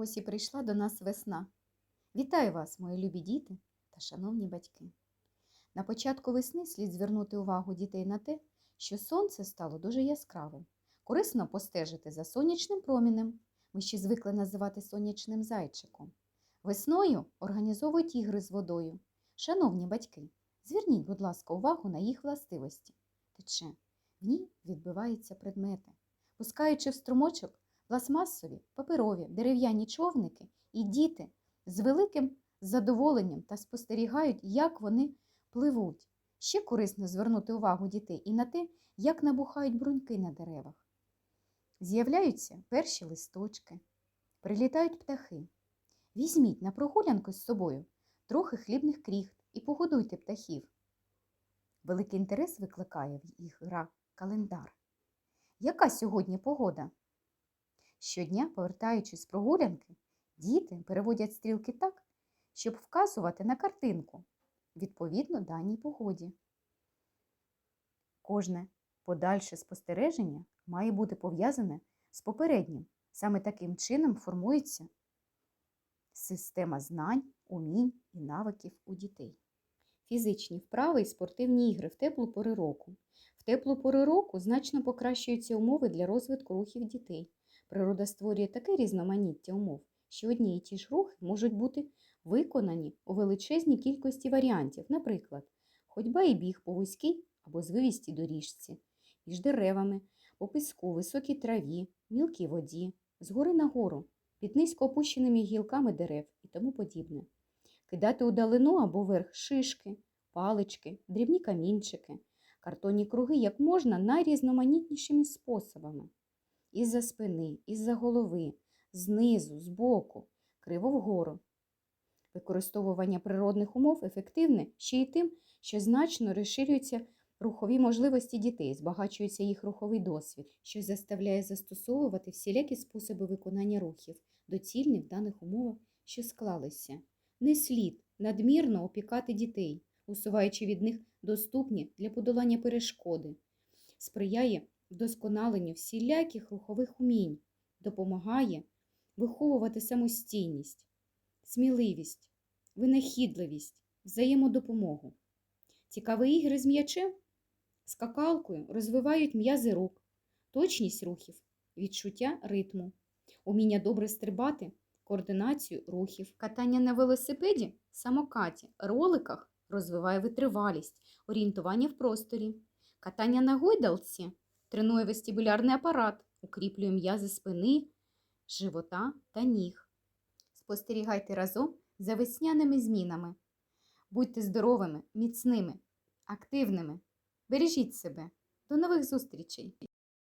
Ось і прийшла до нас весна. Вітаю вас, мої любі діти та шановні батьки. На початку весни слід звернути увагу дітей на те, що сонце стало дуже яскравим. Корисно постежити за сонячним промінем. Ми ще звикли називати сонячним зайчиком. Весною організовують ігри з водою. Шановні батьки, зверніть, будь ласка, увагу на їх властивості. Тече, в ній відбиваються предмети. Пускаючи в струмочок пластмасові, паперові, дерев'яні човники, і діти з великим задоволенням та спостерігають, як вони пливуть. Ще корисно звернути увагу дітей і на те, як набухають бруньки на деревах. З'являються перші листочки, прилітають птахи. Візьміть на прогулянку з собою трохи хлібних кріхт і погодуйте птахів. Великий інтерес викликає в їх гра календар. Яка сьогодні погода? Щодня, повертаючись з прогулянки, діти переводять стрілки так, щоб вказувати на картинку відповідно даній погоді. Кожне подальше спостереження має бути пов'язане з попереднім. Саме таким чином формується система знань, умінь і навиків у дітей. Фізичні вправи і спортивні ігри в теплу пори року. В теплу пору року значно покращуються умови для розвитку рухів дітей. Природа створює таке різноманіття умов, що одні і ті ж рухи можуть бути виконані у величезній кількості варіантів, наприклад, ходьба і біг по вузькій або звивістій доріжці, між деревами, по піску, високій траві, мілкій воді, згори нагору, під низько опущеними гілками дерев і тому подібне. Кидати у далину або вверх шишки, палички, дрібні камінчики, картонні круги як можна найрізноманітнішими способами. Із-за спини, із-за голови, знизу, збоку, криво вгору. Використовування природних умов ефективне ще й тим, що значно розширюються рухові можливості дітей, збагачується їх руховий досвід, що заставляє застосовувати всілякі способи виконання рухів, доцільні в даних умовах, що склалися. Не слід надмірно опікати дітей, усуваючи від них доступні для подолання перешкоди, сприяє вдосконаленню всіляких рухових умінь, допомагає виховувати самостійність, сміливість, винахідливість, взаємодопомогу. Цікаві ігри з м'ячем, скакалкою розвивають м'язи рук, точність рухів, відчуття ритму, уміння добре стрибати, координацію рухів, катання на велосипеді, самокаті, роликах розвиває витривалість, орієнтування в просторі, катання на гойдалці тренує вестибулярний апарат, укріплює м'язи спини, живота та ніг. Спостерігайте разом за весняними змінами. Будьте здоровими, міцними, активними. Бережіть себе. До нових зустрічей!